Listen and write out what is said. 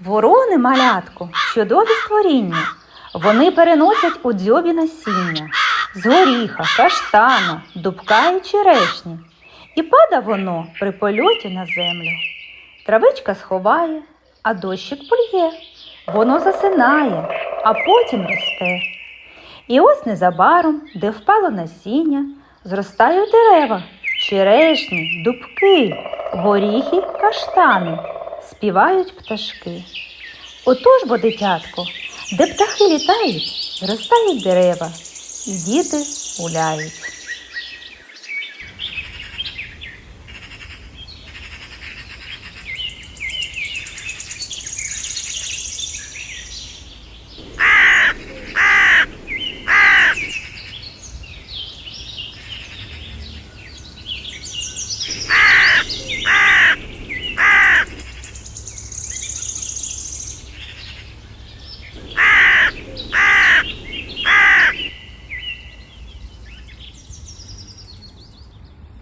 Ворони малятку, чудові створіння. Вони переносять у дзьобі насіння з горіха, каштана, дубка і черешні. І пада воно при польоті на землю. Травичка сховає, а дощик польє. Воно засинає, а потім росте. І ось незабаром, де впало насіння, зростають дерева, черешні, дубки, горіхи, каштани, співають пташки. Отож бо, дитятко, де птахи літають, зростають дерева, і діти гуляють.